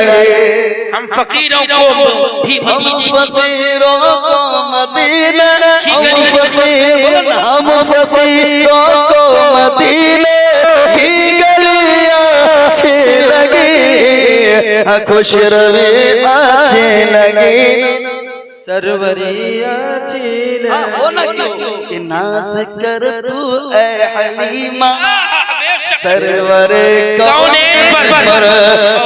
लगे हम फकीरों को भी हम दीजिए फकीरों को मदीने हम फकीर हम फकीरों को मदीने की गलियां अच्छी लगी खुश रवे अच्छी लगी सरवरिया चील हाँ, हो ना क्यों कि नाज कर तू ए हलीमा سرور کون پر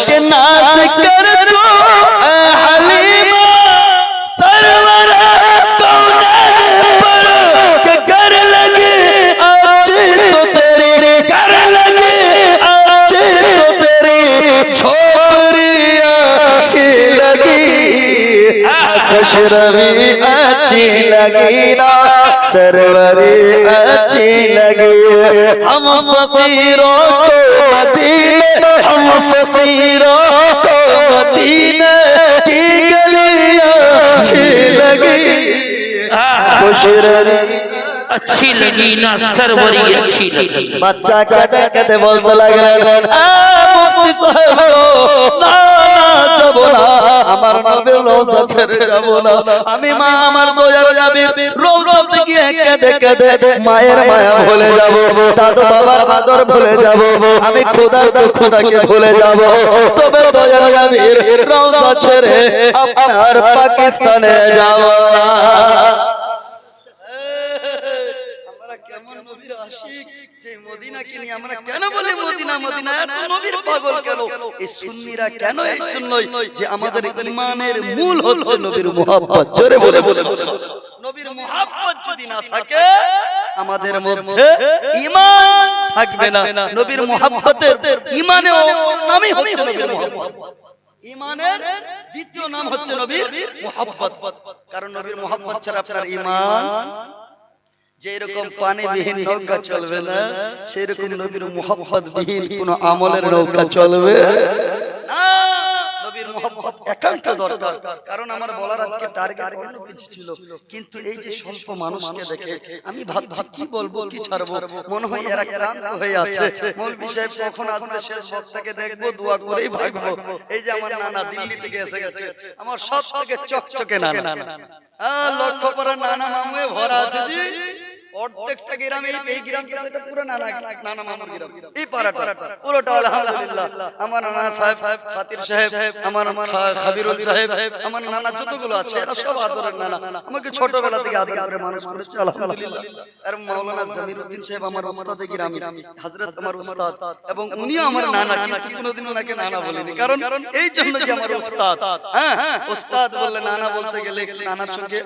کہ ناس کر تو اے حلیمہ؟ سرور کون پر کہ گر لگے؟ اچھی تو تیری گر لگے۔ اچھی تو تیری چھوپری اچھی لگی۔ اکش روی اچھی لگی۔ نا सरवरी अच्छी लगी हम फकीरों को मदीने हम फकीरों को मदीने की गलियां अच्छी लगी खुश रवी अच्छी लगी ना सरवरी अच्छी लगी বাচ্চা কাটা কাটে বলতে লাগলেন "আ, মুফতি সাহেব গো, না না, যাব না আমার নবীর রোজা ছেড়ে যাব না আমি মা আমার দয়ার নবীর রোজাতে গিয়ে কেঁদে কেঁদে মায়ের মায়া ভুলে যাব, দাদু বাবার আদর ভুলে যাব, আমি খোদার দুঃখটাকে ভুলে যাব। তবে আপনার পাকিস্তানে যাব না আমরা কেমন নবীর আশিক যে মদিনাকে নিয়ে আমরা কেন বলি মদিনা? মদিনা এত নবীর পাগল কেন? এই সুন্নিরা কেন এই জন্যই যে আমাদের ইমানের মূল হচ্ছে নবীর মুহাব্বত। জোরে বলে বলে নবীর মুহাব্বত যদি না থাকে আমাদের মধ্যে থাকবে না। নবীর মুহাব্বতের ঈমানেও নামই হচ্ছে নবীর মুহাব্বত। ঈমানের দ্বিতীয় নাম হচ্ছে নবীর মুহাব্বত। কারণ নবীর মুহাব্বত ছাড়া আপনার ঈমান যে এরকম পানিবিহীন নৌকা চলবে না সেই রকম নবীর মোহাম্মত বিহীন কোন আমলের নৌকা চলবে না। নবীর মোহাম্মত একান্ত দরকার। কারণ আমার বলার আজকে টার্গেট অন্য কিছু ছিল। কিন্তু এই যে স্বল্প মানুষকে দেখে আমি ভাবছি কি বলব কি ছাড়বো? মনে হয় এরা ক্লান্ত হয়ে আছে। মৌলভী সাহেব কখন আসবে শেষ বক্তাকে দেখব দোয়া করেই ভাগবো। এই যে আমার নানা দিল্লি থেকে এসে গেছে। আমার সব থেকে চকচকে নানা। লক্ষ্য করে নানা। মামুয়ে ভরা আছে জি অর্ধেকটা গ্রাম এই গ্রাম কিন্তু এটা পুরো নানা নানা মামুর গ্রাম। এই পাড়াটা। পুরোটা আলহামদুলিল্লাহ। আমার নানা সাহেব খাতির সাহেব আমার খাবিরুল সাহেব আমার নানা যতগুলো আছে এরা সব আদরের নানা। আমাকে ছোটবেলা থেকে আদর করে মানুষ করেছে আলহামদুলিল্লাহ। আর মাওলানা জামিরউদ্দিন সাহেব আমার উস্তাদ গ্রামী হযরত আমার উস্তাদ। এবং উনিও আমার নানা কিন্তু কোনোদিন ওনাকে নানা বলিনি। কারণ এই জন্য যে আমার উস্তাদ হ্যাঁ উস্তাদ বললে নানা বলতে গেলে নানার সঙ্গে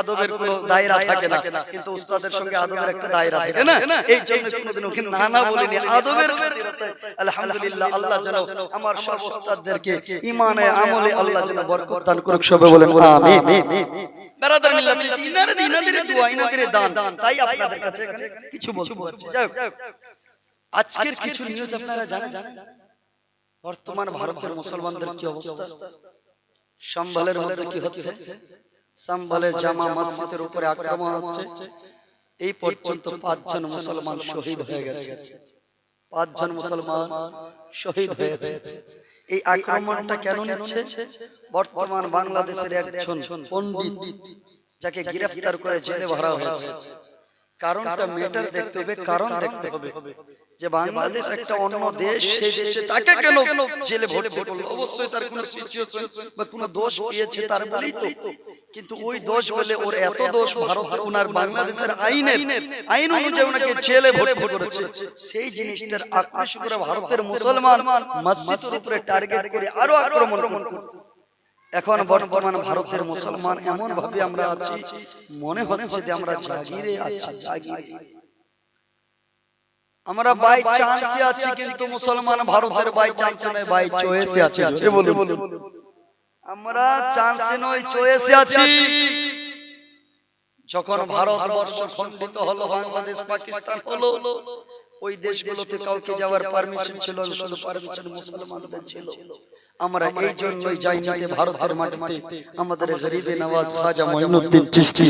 আদবের কোনো দায়রা থাকে না। কিন্তু উস্তাদের সঙ্গে আদবের একটা দায়রা থাকে না? এই জন্য কোনোদিন ওকে নানা বলিনি আদবের খাতিরতে আলহামদুলিল্লাহ আল্লাহ যেন আমার সব উস্তাদদেরকে ইমানে আমলে আল্লাহ যেন বরকত দান করুক সবে বলেন আমিন। বেরাদার মিল্লাত ইনারে ইনাদের দোয়া ইনাদের দান। তাই আপনাদের কাছে কিছু বলতে পারছি যাই আজকের কিছু নিউজ আপনারা জানেন? বর্তমান ভারতের মুসলমানদের কি অবস্থা? সম্বলের মধ্যে কি হচ্ছে? সম্বলের জামা মসজিদের উপরে আক্রমণ হচ্ছে। এই পর্যন্ত পাঁচজন মুসলমান শহীদ হয়ে গেছে। পাঁচজন মুসলমান শহীদ হয়েছে। এই আক্রমণটা কেন নিচ্ছে? বর্তমান বাংলাদেশের একজন পণ্ডিত যাকে গ্রেফতার করে জেলে ভরা হয়েছে। কারণটা মেটার দেখতে হবে কারণ দেখতে হবে যে বাংলাদেশ একটা অন্য দেশ সেই দেশে তাকে কেন জেলে ভর্তি করল? অবশ্যই তার কোনো সিচুয়েশন বা কোনো দোষ পেয়েছে তার বলেই তো। কিন্তু ওই দোষ বলে ওর এত দোষ ভারত ওনার বাংলাদেশের আইনের আইন অনুযায়ী ওনাকে জেলে ভর্তি করেছে। সেই জিনিসটার আক্রোশ করে ভারতের মুসলমান মসজিদের উপরে টার্গেট করে আরও আক্রমণ করতেছে। এখন বর্তমান ভারতের মুসলমান এমন ভাবে আমরা আছি মনে হচ্ছে যে আমরা জাগিরে আছি জাগিরে। আমরা বাই চান্সে আছি কিন্তু মুসলমান ভারতের বাই চান্সে নয় বাই চয়েসে আছে। আমরা চান্সে নয় চয়েসে আছি। যখন ভারতবর্ষ খণ্ডিত হলো বাংলাদেশ পাকিস্তান হলো ওই দেশগুলোতে কাউকে যাওয়ার পারমিশন ছিল শুধু পারমিশন মুসলমানদের ছিল। আমরা এই জন্যই যাই না যে ভারতের মাটিতে। আমাদের গরিবে নওয়াজ খাজা মঈনুদ্দিন চিশতি।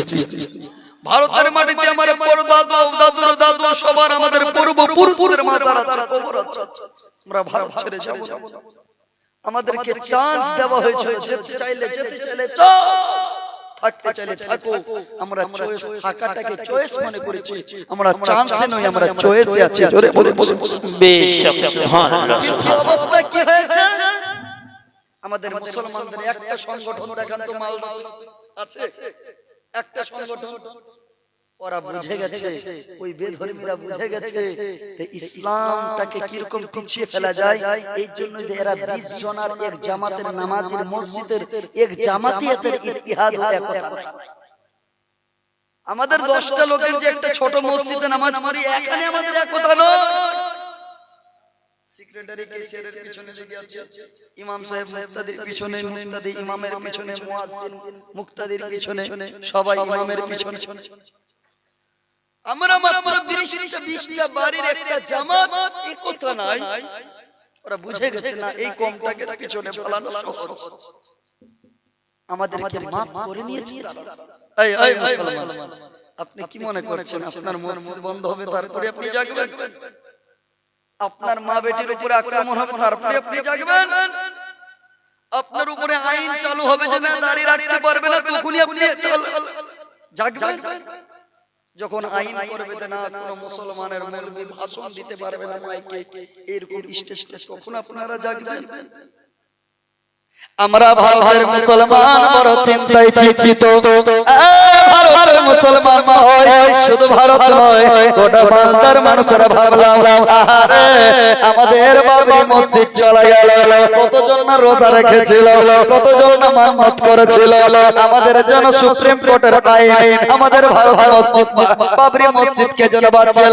ভারতের মাটিতে আমার পরদাদু দাদুর দাদু সবার আমাদের পূর্ব পুরুষদের মাজার আছে কবর আছে আমরা ভারত ছেড়ে যাব আমাদেরকে চান্স দেওয়া হয়েছিল যেতে চাইলে যেতে চাইলে চল। থাকতে চাইলে থাকো আমরা চয়েস থাকাটাকে চয়েস মনে করেছি। আমরা চান্সে নই আমরা চয়েসে আছি। জোরে বলে বলে বেশক সুবহানাল্লাহ অবস্থা কি হয়েছে? আমাদের মুসলমানদের একটা সংগঠন দেখান তো মালদা। আছে? একটা সংগঠন। ওরা বুঝে গেছে ওই বেধর্মীরা বুঝে গেছে ইসলামটাকে কীরকম পিছিয়ে ফেলা যায় এই জন্য যে এরা বিশ জনার এক জামাতের নামাজের মসজিদের এক জামাতিয়াতের ইতিহাদ একতা নাই। আমাদের দশটা লোকের যে একটা ছোট মসজিদে নামাজ পড়ি এখানে আমাদের একতা নয়। সেক্রেটারি কেসিয়ারের পিছনে লেগে আছে ইমাম সাহেব মুক্তাদির পিছনে মুক্তাদি ইমামের পিছনে মুয়াজ্জিন মুক্তাদির পিছনে সবাই ইমামের পিছনে। আমরা মাত্র 20টা 20টা বাড়ির একটা জামাত একতা নাই। ওরা বুঝে গেছে না এই কমটাকে পিছনে ফেলানো সহজ। আমাদেরকে মাফ করে নিয়েছে এই এই মুসলমান আপনি কি মনে করছেন আপনার মসজিদ বন্ধ হবে তারপরে আপনি জাগবেন? আপনার মা বেটির উপরে আক্রমণ হবে তারপরে আপনি জাগবেন? আপনার উপরে আইন চালু হবে যে না দাঁড়িয়ে রাখতে পারবে না তখনই আপনি জাগবেন? যখন আইন করবে না কোনো মুসলমানের মৌলবি ভাষণ দিতে পারবে না মাইকে এরকম স্টেজে তখন আপনারা জাগবেন। আমরা ভারতের মুসলমান বড় চিন্তায় চিন্তিত। ভারতের মুসলমান নয় শুধু ভারত নয় গোটা বাংলার মানুষেরা ভাবলাম আমাদের বাবরি মসজিদ চলে গেল কতজন না রোজা রেখেছিল কতজন না মানমত করেছিল আমাদের জন্য সুপ্রিম কোর্টের আইন আমাদের ভারত মসজিদ বাবরি মসজিদকে যেন বাঁচিয়ে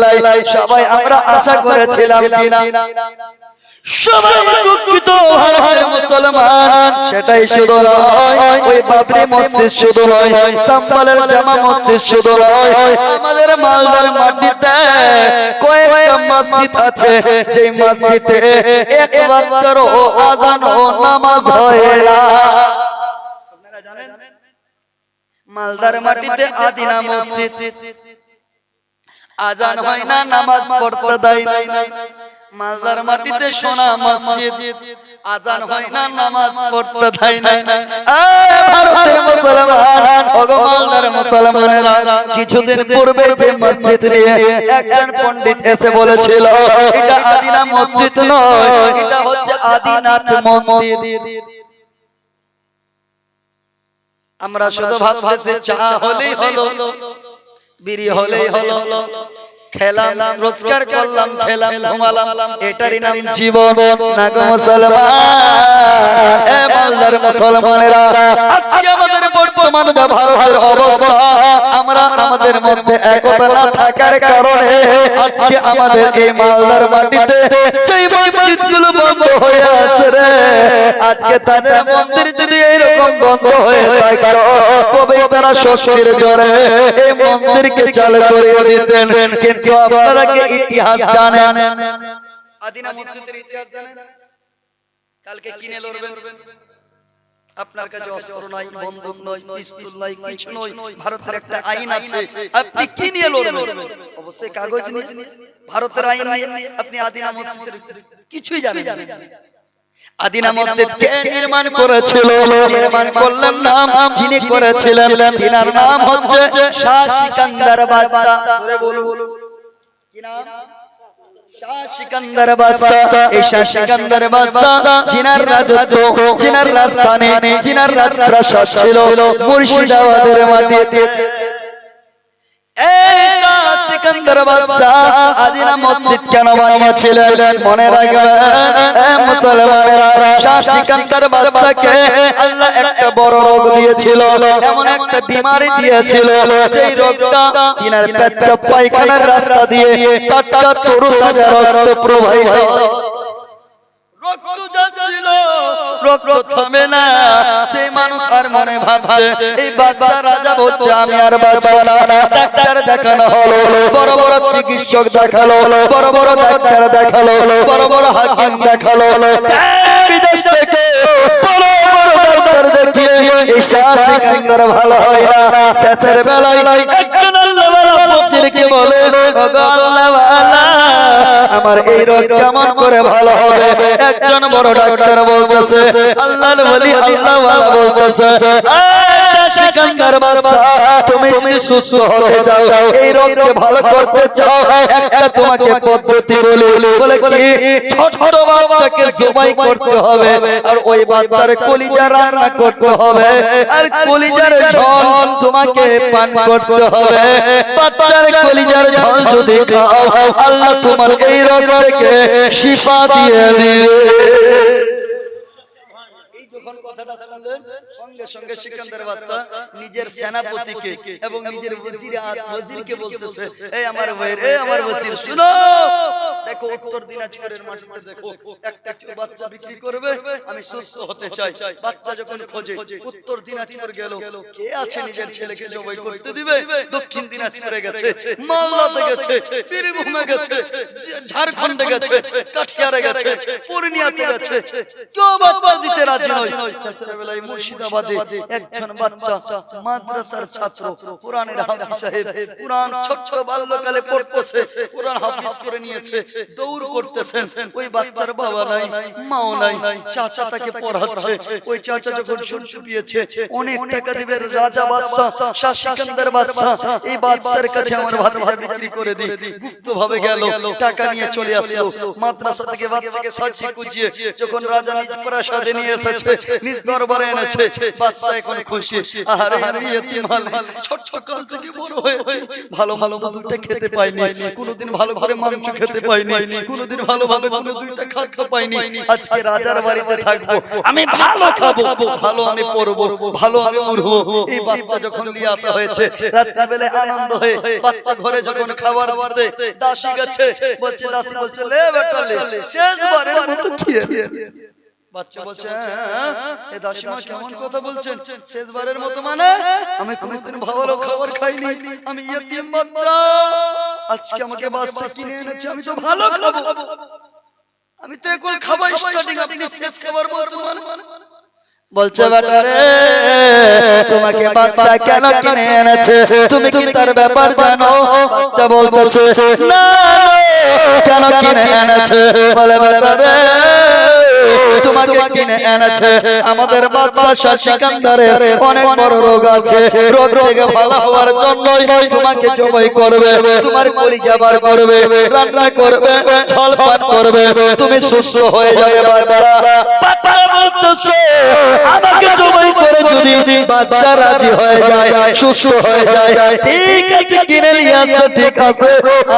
সবাই আমরা আশা করেছিলাম কিনা। সবাই দুঃখিত মুসলমান। সেটাই শুধু নয় ওই বাবরি মসজিদ শুধু নয় সাম্বালের জামা মসজিদ শুধু নয় আমাদের মালদার মাটিতে কয়েকটা মসজিদ আছে। যে মসজিদে এক ওয়াক্তের ও আজান ও নামাজ হয়। না আপনারা জানেন? মালদার মাটিতে আদিনা মসজিদ। আজান হয় না নামাজ পড়তে দেয় না। মালদার মাটিতে সোনা মসজিদ। আজান হয় না নামাজ পড়তে দেয় না। ভারতের মুসলমান। মালদার মুসলমানেরা কিছুদিন পূর্বে যে মসজিদ নিয়ে একজন পণ্ডিত এসে বলেছিল এটা আদিনা মসজিদ নয় এটা হচ্ছে আদিনাথ মন্দির আমরা শুধু ভাবতেছি চা হলেই হলো বিড়ি হলেই হলো। খেলাম রোজগার করলাম খেলাম ঘুমালাম। এটারই নাম জীবন। না গো মুসলমান। এ মালদার মুসলমানেরা আজকে আমাদের বর্তমান ভারতের অবস্থা আমরা আমাদের মধ্যে একতা না থাকার কারণে আজকে আমাদের এই মালদার মাটিতে সেই মসজিদগুলো বন্ধ হয়ে আছে রে। আজকে তাদের মন্দির যদি এইরকম বন্ধ হয়ে থাকে তবে তারা শক্তির জোরে এই মন্দিরকে চালু করে দিতেন। কিন্তু আপনারা কি ইতিহাস জানেন? আদিনা মসজিদের ইতিহাস জানেন? কালকে কিনে লড়বেন? আপনার কাছে অস্ত্র নাই বন্দুক নয় পিস্তল নাই কিছু নয় ভারতের একটা আইন আছে। আপনি কি নিয়ে লড়বেন? অবশ্যই কাগজ নিয়ে। ভারতের আইন নিয়ে আপনি আদিনা মসজিদের কিছুই জানেন না। আদিনা মসজিদ কে নির্মাণ করেছিল? নির্মাণ করলেন নাম যিনি করেছিলেন তিনার নাম হচ্ছে শাহ সিকান্দার বাদশাহ। জোরে বলুন। নাম শাহ সিকান্দার বাদশাহ এই শাহ সিকান্দার বাদশাহ জিনার রাজত্ব জিনার রাজধানী জিনার রাজপ্রাসাদ ছিল মুর্শিদাবাদের মাটিতে। এই সিকান্দার বাদশাহ, আদিনা মসজিদ কেন বানিয়েছিলেন? মনে রাখবেন মুসলমানেরা শাহ সিকান্দার বাদশাকে আল্লাহ একটা বড় রোগ দিয়েছিল, এমন একটা বিমারি দিয়েছিল, যেই রোগটা তিনার পেচ্ছাপ পায়খানার রাস্তা দিয়ে টাটকা তরু তাজা রক্ত প্রবাহিত রক্ত থামে না সেই মানুষ আর মনে ভাবছে এই বাচ্চা রাজা বলছে আমি আর বাঁচবো না ডাক্তার দেখানো হলো বড় বড় চিকিৎসক দেখাল বড় বড় ডাক্তার দেখাল বড় বড় হাকিম দেখাল দেশ বিদেশ থেকে বড় বড় ডাক্তার দেখিয়ে ভালো হয় না শেষের বেলায় একজন আল্লাহ ফকিরকে বলে আল্লাহ আমার এই রোগ কেমন করে ভালো হবে? একজন বড় ডাক্তার বলতেছে আল্লাহ বলি আল্লাহ বলতেছে সিকান্দার বাদশা তুমি যদি সুস্থ হতে চাও এই রোগকে ভালো করতে চাও একটা তোমাকে পদ্ধতি বলি বলে কি? ছোট বাচ্চাকে জবাই করতে হবে আর ওই বাচ্চার কলিজা রান্না করতে হবে আর কলিজার ঝোল তোমাকে পান করতে হবে বাচ্চার কলিজার ঝোল যদি খাও আল্লাহ তোমার এই রোগ থেকে শিফা দিয়ে দিবে। কথাটা শুনলেন? সঙ্গে সঙ্গে সিকান্দার বাদশা নিজের সেনাপতিকে এবং নিজের ওজির ওজিরকে বলতেছে, এই আমার ভাইয়ের, এই আমার ওজির, শুনো! দেখো, উত্তর দিনাজপুরের মাটিতে দেখো, একটা একটু বাচ্চা বিক্রি করবে, আমি সুস্থ হতে চাই। বাচ্চা যখন খোঁজে, উত্তর দিনাজপুর গেল, কে আছে নিজের ছেলেকে জবাই করতে দিবে? দক্ষিণ দিনাজপুরে গেছে, মালদাতে গেছে, বীরভূমে গেছে ঝাড়খণ্ডে গেছে, কাঠিয়ারে গেছে, পূর্ণিয়াতে গেছে। কেউ বাচ্চা দিতে রাজি নয়। শেষের মুর্শিদাবাদে একজন বাচ্চা মাদ্রাসার ছাত্র কোরআনের হাফিজ সাহেব কোরআন ছোট্ট বাল্যকালে পড়তেছে কোরআন হাফিজ করে নিয়েছে দৌড় করতেছেন ওই বাচ্চার বাবা নাই মাও নাই চাচা তাকে পড়াচ্ছে ওই চাচা যখন শুনতে পেয়েছে অনেক টাকা দিবে রাজা বাদশা শাহ সিকান্দার বাদশা এই বাদশার কাছে আমার ভাতিজা বিক্রি করে গুপ্ত ভাবে গেল টাকা নিয়ে চলে আসলো মাদ্রাসা থেকে বাচ্চাকে সাজিয়ে যখন রাজা নিজ প্রাসাদে নিয়ে এসেছে নিজ দরবারে এনেছে। বাদশা এখন খুশি। আরে আমি এতিম হাল ছোট্ট কাল থেকে বড় হয়েছে। ভালো ভালো দুধটা খেতে পাইনি। কোনোদিন ভালো করে মাংস খেতে পাইনি। কোনোদিন ভালোভাবে কোনো দুইটা খাদ্য পাইনি। আজকে রাজার বাড়িতে থাকব। আমি ভালো খাব। ভালো আমি পরবো। ভালো আমি উড়বো এই বাচ্চা যখন নিয়ে আসা হয়েছে আনন্দ হয়ে বাচ্চা ঘরে যখন খাবার দিতে দাসী গেছে বলছে দাসী বলছে লে বেটা লে শেষবারের মতো খেয়ে বাচ্চা বলছে "হ্যাঁ, এ দাসীমা কেমন কথা বলছেন? শেষবারের মতো মানে আমি কোনোদিন ভালো খাবার খাইনি আমি ইয়েতিম বাচ্চা। আজকে আমাকে বাচ্চা কিনে এনেছে আমি তো ভালো খাব। আমি তো এখন খাবার স্টার্টিং আপনি শেষ খাবার বলছেন মানে। বলছে বাটারে তোমাকে বাচ্চা কেন কিনে এনেছে? তুমি কি তার ব্যাপার জানো? বাচ্চা বলছে না কেন কিনে এনেছে? বলে বাটারে তোমাকে কিনে এনেছে। আমাদের বাচ্চা শাসিকান্দারের অনেক বড় রোগ আছে। রোগ থেকে ভালো হওয়ার জন্যই তোমাকে জবাই করবে। তোমার কলিজা বার করবে। রান্না করবে। ছল পান করবে। তুমি সুস্থ হয়ে যাবে বাচ্চা বলতেছে আমাকে জবাই করে যদি বাচ্চা রাজি হয়ে যায় সুস্থ হয়ে যায়। ঠিক আছে কিনে নিয়ে আসছে ঠিক আছে।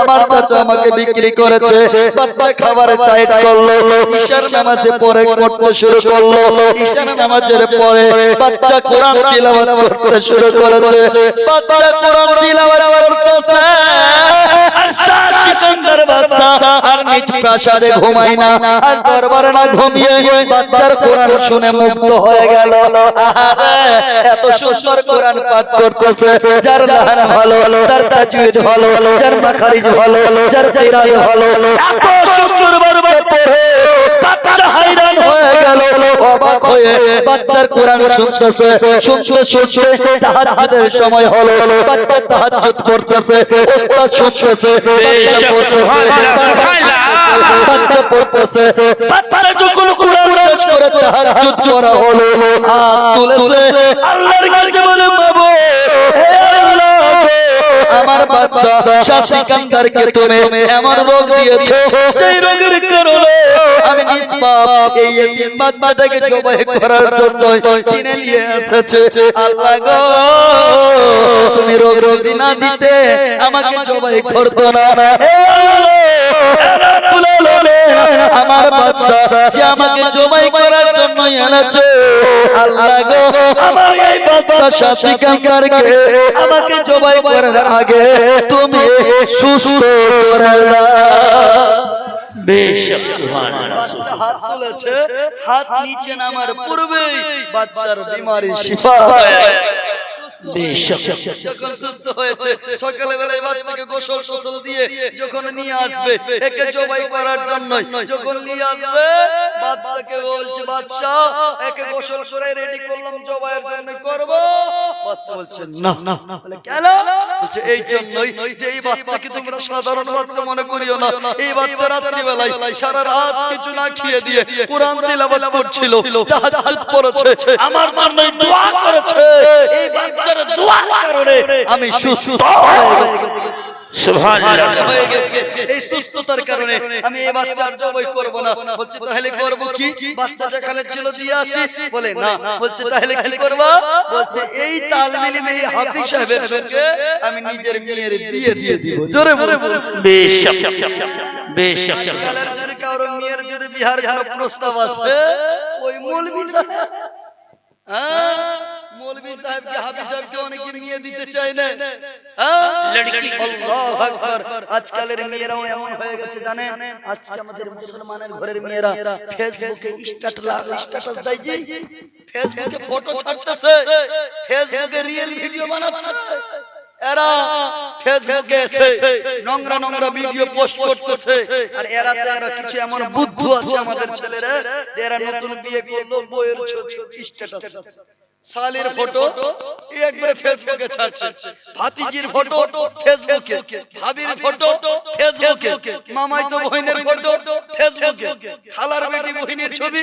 আমার চাচা আমাকে বিক্রি করেছে। বাচ্চা খাবার সাইড করল। ঈশার নামাজে পরে করতে শুরু করল। ঈশার নামাজের পরে বাচ্চা কোরআন তিলাওয়াত করতে শুরু করেছে। বাচ্চা কোরআন তিলাওয়াত করতেছে। ভালো যার মাখারিজ ভালো যার কিরাত ভালো বাচ্চা হায়রান হয়ে গেল অবাক হয়ে বাচ্চার কোরআন শুনতেছে শুনতে শুনতে তাহাজ্জুদের সময় হলো বাচ্চা তাহাজ্জুদ করতেছে ওস্তাদ শুনতেছে বাচ্চা পড়তেছে, বাচ্চা পড়তেছে বাচ্চা যখন কোরআন শেষ করে তাহাজ্জুদ করা হলো হাত তুলেছে আল্লাহর কাছে বলে আল্লাহ আমার বাচ্চা শাহ সিকান্দারকে তুমি এমন রোগ দিয়েছ সেই রোগের কারণে আমি এই এতিম বাচ্চাটাকে জবাই করার জন্য কিনে নিয়ে এসেছে। আল্লাহ গো তুমি রোগ যদি না দিতে আমাকে জবাই করতো না। আমার বাচ্চা যে আমাকে জবাই করার জন্য এনেছে আল্লাহ গো আমার এই বাচ্চা শাসি কাঙ্গারকে আমাকে জবাই করার আগে তুমি সুস্থ করে দাও বেশ সুবহানাল্লাহ বাচ্চা হাত তুলেছে হাত নিচে নামার পূর্বেই বাচ্চার বিমারি শিফা হয়ে যখন সুস্থ হয়েছে সকালে বাচ্চাকে গোসল টোসল দিয়ে যখন নিয়ে আসবে একে জবাই করার জন্য যখন নিয়ে আসবে বাদশাকে বলছে বাদশাহ একে গোসল করে রেডি করলাম জবাইয়ের জন্য করব। বাদশা বলছে না। না বলে কেন? বলছে এই জন্যই যে এই বাচ্চাকে তোমরা সাধারণ বাচ্চা মনে করিও না। এই বাচ্চা রাত্রি বেলায় সারা রাত কিছু না খেয়ে দিয়ে কোরআন তেলাওয়াত করছিল তাহাজ্জুদ পড়েছে। আমার জন্য দোয়া করেছে। এই দোয়ার কারণে আমি সুস্থ হয়ে গেছি। এই সুস্থতার কারণে আমি এই বাচ্চার জবাই করব না। বলছে তাহলে করব কি? বাচ্চা যেখানে ছিল দিয়ে আসি। বলে না। বলছে তাহলে কি করব? বলছে এই হাফিজ সাহেবের সঙ্গে আমি নিজের মেয়ের বিয়ে দিয়ে দিব। জোরে বলে বেশক কালের যদি কারও মেয়ের যদি বিহার প্রস্তাব আসে ওই মৌলবি সাহেব। হ্যাঁ? মৌলবি সাহেবকে হাফিজ সাহেবকে অনেকে নিয়ে দিতে চায় না। হ্যাঁ? লড়কি। আল্লাহু আকবার। আজকালের মেয়েরাও এমন হয়ে গেছে জানেন? আজকে আমাদের মুসলমানের ঘরের মেয়েরা ফেসবুকে স্ট্যাটাস স্ট্যাটাস দেয় জি। ফেসবুকে ফটো ছাড়তেছে। ফেসবুকে রিয়েল ভিডিও বানাচ্ছে। এরা ফেসবুকে এসে নোংরা নোংরা ভিডিও পোস্ট করতেছে। আর এরা তো এরা কিছু এমন বুদ্ধু আছে আমাদের ছেলেরা এরা নতুন বিয়ে করল বইয়ের ছবি স্ট্যাটাস শালির ফটো একবারে ফেসবুকে ছাড়ছে। ভাতিজির ফটো ফেসবুকে ভাবির ফটো ফেসবুকে মামাই তো বহিনের ফটো ফেসবুকে খালার বেটি বহিনের ছবি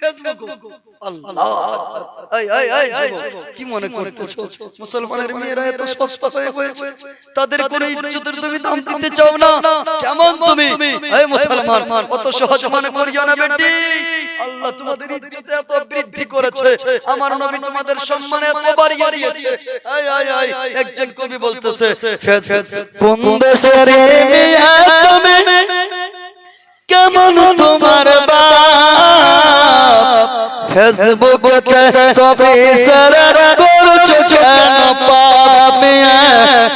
ফেসবুকে আল্লাহ। এই এই এই কি মনে করতেছো? মুসলমানের মেয়েরা এত সস্তা হয়ে হয়েছে। তাদের কোনো ইজ্জতের তুমি দাম দিতে চাও না? কেমন তুমি? এই মুসলমান অত সহজ মনে করিও না বেটি। আল্লাহ তোমাদের ইজ্জতে এত বৃদ্ধি করেছে। আমার নবী তোমাদের সম্মানে এত বাড়িয়ে দিয়েছে। আয় আয় আয়, একজন কবি বলতেছে কোন দেশের তুমি কেমন তোমার বাপ ফেসবুকে সবে করছ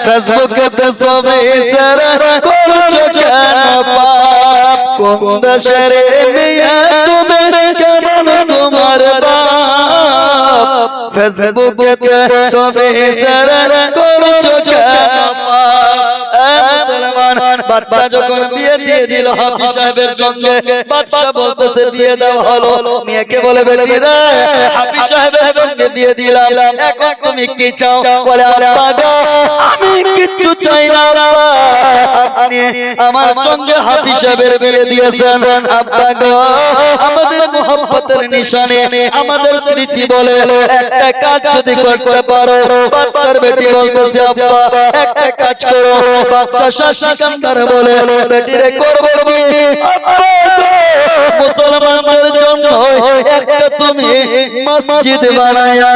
ফেসবুকে সবে সারা করছ কেন পাপ? কোন দেশের মিয়া তুমি কেমন তোমার বাপ? ফেসবুকে সবে সারা করছ কেন পাপ? আমি কিচ্ছু চাই না আপনি আমার সঙ্গে হাফি সাহেবের বিয়ে দিয়েছেন। আব্বা গো, আমাদের মোহব্বতের নিশানে আমাদের স্মৃতি বলে, একটা কাজ যদি করতে পারো, বাচ্চার বেটি বলতেছে, আব্বা, একটা কাজ করো। বাদশা শাহ সিকান্দার বলে বেটিরে করব কি? মুসলমানদের জন্য একটা তুমি মসজিদ বানায়া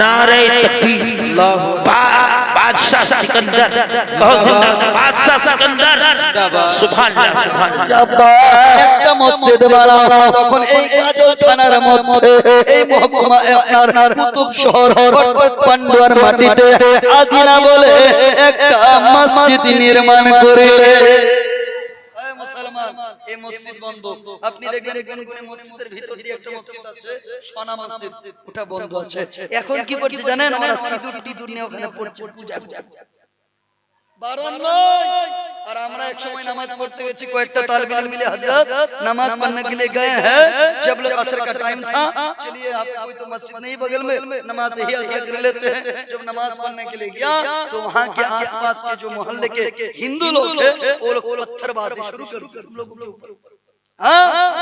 নারে তকবীর। আল্লাহু বাদশাহ সিকন্দর কহো সুন্দর বাদশাহ সিকন্দর সুবহানাল্লাহ সুবহানাল্লাহ জব্বার একটা মসজিদ বানাও। তখন এই কাজল থানার মধ্যে এই মহকুমা আপনার কুতুব শহর পান্ডুয়ার মাটিতে। আদিনা বলে একটা মসজিদ নির্মাণ করিলে। এই মসজিদ বন্ধ। আপনি দেখবেন কোন কোন মসজিদের ভিতর দিয়ে একটা মসজিদ আছে সোনা মসজিদ। ওটা বন্ধ আছে। এখন কি করছে জানেন? আমরা সিঁদুর টিদুর নিয়ে ওখানে পড়ছে পূজা বারণ নয়। اور ہمارا ایک شمائی نماز پڑھتے ہوئے چھے ایک طالب علم ملے حضرت نماز پڑھنے کے لیے گئے ہیں جب لوگ عصر کا ٹائم تھا چلیے آپ کوئی تو مسجد نہیں بغل میں نماز ہی ادا کر لیتے ہیں جب نماز پڑھنے کے لیے گیا تو وہاں کے آس پاس کے جو محلے کے ہندو لوگ تھے وہ لوگ پتھر بازی شروع کر ہم لوگوں کے اوپر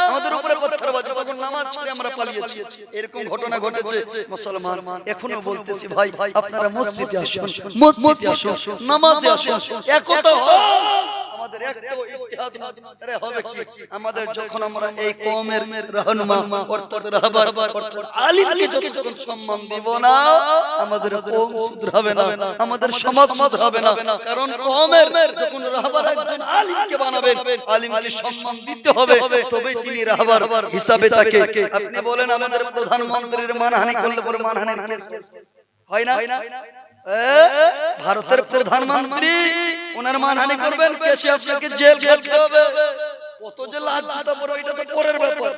আমাদের উপরে পত্থর বাজে তখন নামাজ ছেড়ে আমরা পালিয়েছি। এরকম ঘটনা ঘটেছে মুসলমান এখনও বলতেছি ভাই আপনারা মসজিদে আসুন মসজিদে আসুন নামাজে আসুন। একতা হও। আমাদের একটা ইতিহাদ আরে হবে কি? আমাদের যখন আমরা এই কওমের রহনুমা অর্থাৎ রাহবার অর্থাৎ আলিমকে যতক্ষণ সম্মান দিব না আমাদের কওম না। আমাদের সমাজ না। কারণ কওমের যখন রাহবার একজন আলিমকে বানাবেন আলিমকে সম্মান দিতে হবে তবেই তিনি রাহবার হিসাবে থাকে আপনি বলেন আমাদের প্রধানমন্ত্রীর মানহানি করলে পরে মানহানির কেস হয় না? ভারতের প্রধানমন্ত্রী, ওনার মানহানি করবেন, কেসে আপনাকে জেল খেলতে হবে। কত যে লাভ জুতা পরে এটা তো পরের ব্যাপার।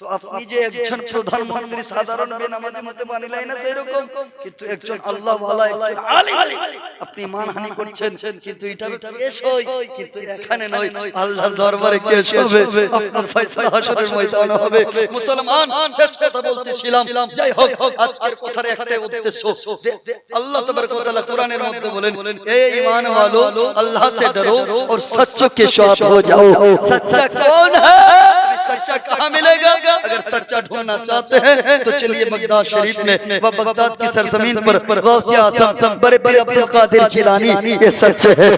তো আপনি যে একজন প্রধানমন্ত্রী সাধারণ বেনামাজি মতে মানিলাই না সেই রকম কিন্তু একজন আল্লাহ ভালা একজন আলিম আপনি মানহানি করছেন কিন্তু এটা পেশ হই কিন্তু এখানে নয় আল্লাহর দরবারে পেশ হবে আপনার ফয়সালা হাসরের ময়দানে হবে মুসলমান শেষ কথা বলতেছিলাম যাই হোক আজকের কথার একটা উদ্দেশ্য দে- দে- আল্লাহ তাবারক ওয়া তাআলা কোরআনের মধ্যে বলেন এ ঈমান वालो अल्लाह से डरो और सच्चों के साथ हो जाओ सच्चा कौन है अभी सच्चा कहाँ मिलेगा اگر سچا ڈھونا چاہتے ہیں تو چلیے بغداد شریف میں وہ بغداد کی سرزمین پر غوثی اعظم بڑے بڑے عبدالقادر القادر یہ سچ ہے